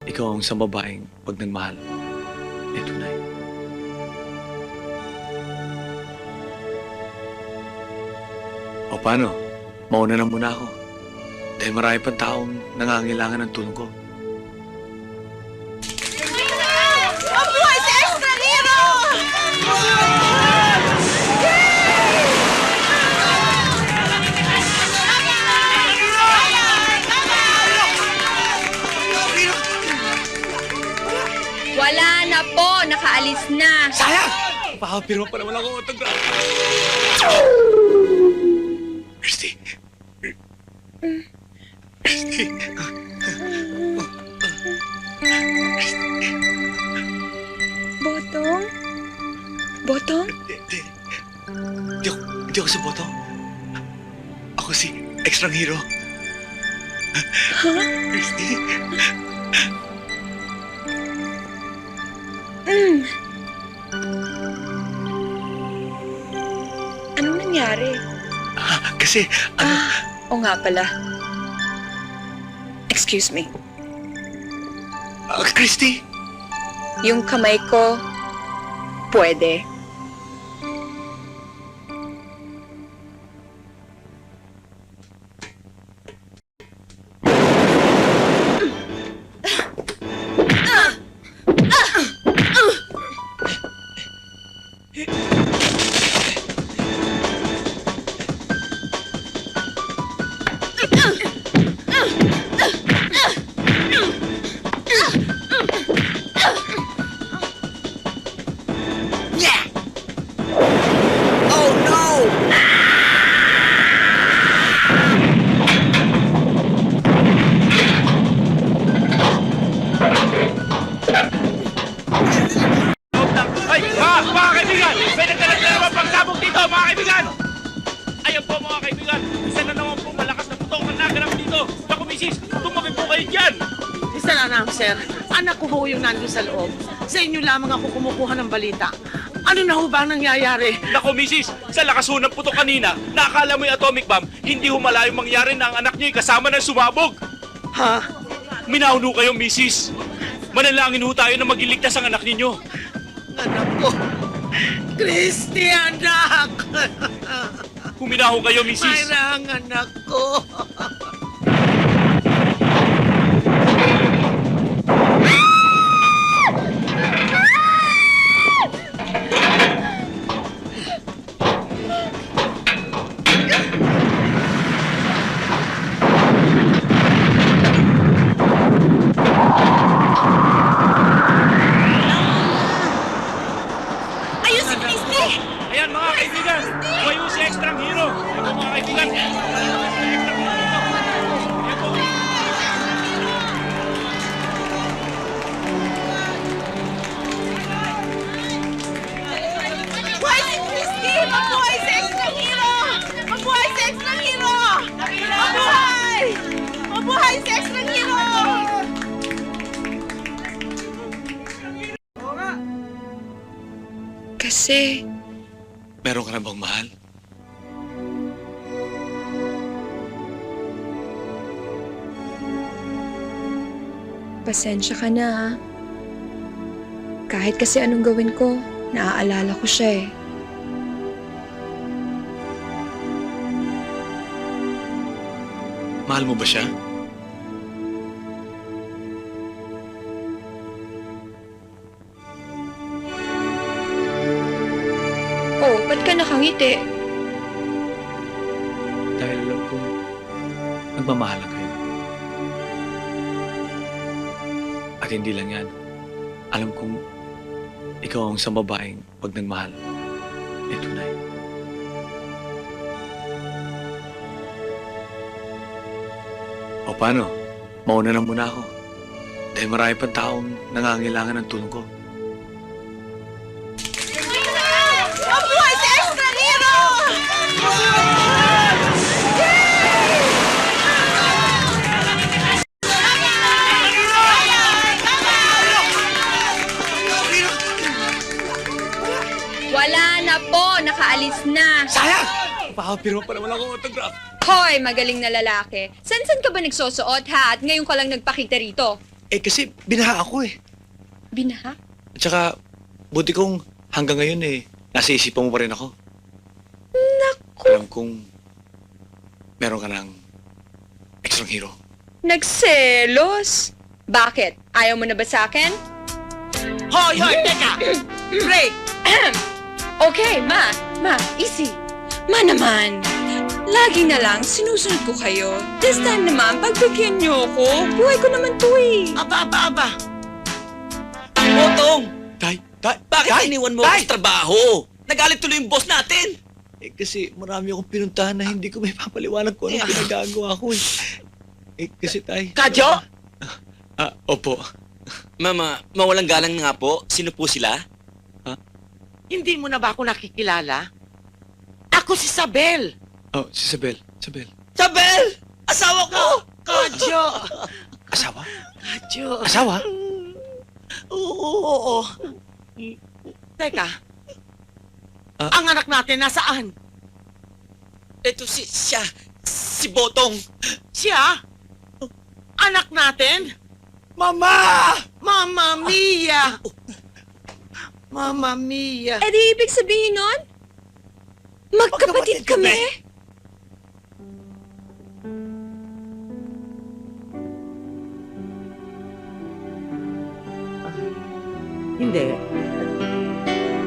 Ikaw ang isang babaeng pag nagmahal. Eh, tunay. O paano? Mauna na muna ako. Dahil marami pang taong nangangailangan ng tulong ko. Nakaalis na. Sayang! Pakapirma pa naman ako autograph. Christy. Christy. Botong? Botong? Di, di, di, ako, di ako si Boto. Ako si Extrang Hero. Christy. Mm. Anong nangyari? Ah, kasi, ano, O nga pala. Excuse me. ah, Christy. Yung kamay ko, pwede. Hit sir. Anak ko ho yung nandun sa loob. Sa inyo lamang ako kumukuha ng balita. Ano na ho ba ang nangyayari? Naku, misis, sa lakas ho ng putok kanina, nakakala mo yung atomic bomb, hindi ho malayong mangyari na ang anak niyo kasama ng sumabog. Ha? Minahon ho kayo, misis. Manalangin ho tayo na magiligtas ang anak ninyo. Anak ko. Christy, anak! Huminaho kayo, misis. Mayra ang anak ko. Kasi, Meron ka na bang mahal? pasensya ka na ha. Kahit kasi anong gawin ko, naaalala ko siya eh. Mahal mo ba siya? Oh, ba't ka nakangiti? Dahil alam kong nagmamahalan kayo. At hindi lang yan. Alam kong ikaw ang isang babaeng pag nagmahal. Eh, tunay. O paano? Mauna na muna ako. Dahil marami pang taong nangangailangan ng tulong ko. Nakaalis na. Sayang! Pakapirma pa naman ako autograph. Hoy, magaling na lalaki. San-san ka ba nagsosuot ha? At ngayon ka lang nagpakita rito. Eh kasi binaha ako eh. Binaha? At saka, buti kong hanggang ngayon eh, nasa isipan mo pa rin ako. Naku! Alam kong meron ka ng extra hero. Nagselos? Bakit? Ayaw mo na ba sa akin? Hoy, hoy, teka! Break! Okay, ma. Ma, easy. Ma naman. Lagi na lang, sinusunod ko kayo. This time naman, pagbigyan niyo ako. Buhay ko naman to eh. Aba, aba, aba! Potong! Tay, tay, Bakit tay, iniwan mo tay! ako sa trabaho? Nagalit tuloy yung boss natin! Eh kasi marami akong pinuntahan na hindi ko may papaliwanag kung anong pinagagawa ko eh. Eh kasi tay. Kadyo? Ah, opo. Mama, mawalang galang nga po. Sino po sila? Hindi mo na ba ako nakikilala? Ako si Sabel! Oh, si Isabel. Isabel. Sabel! Asawa ko! Kadyo! Asawa? Kadyo! Asawa? Oo, oo. Teka. Ah? Ang anak natin nasaan? Ito si siya. Si Botong. Siya? Anak natin? Mama! Mama Mia! Mama Mia! Eh di ibig sabihin nun? Magkapatid kami? Hindi.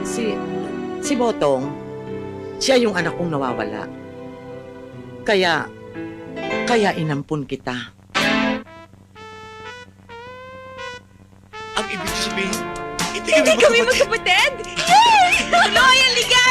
Si... Si Botong, siya yung anak kong nawawala. Kaya... Kaya inampun kita. Ang ibig sabihin, hindi, kami magkapatid? Yay! Tuloy ang liga!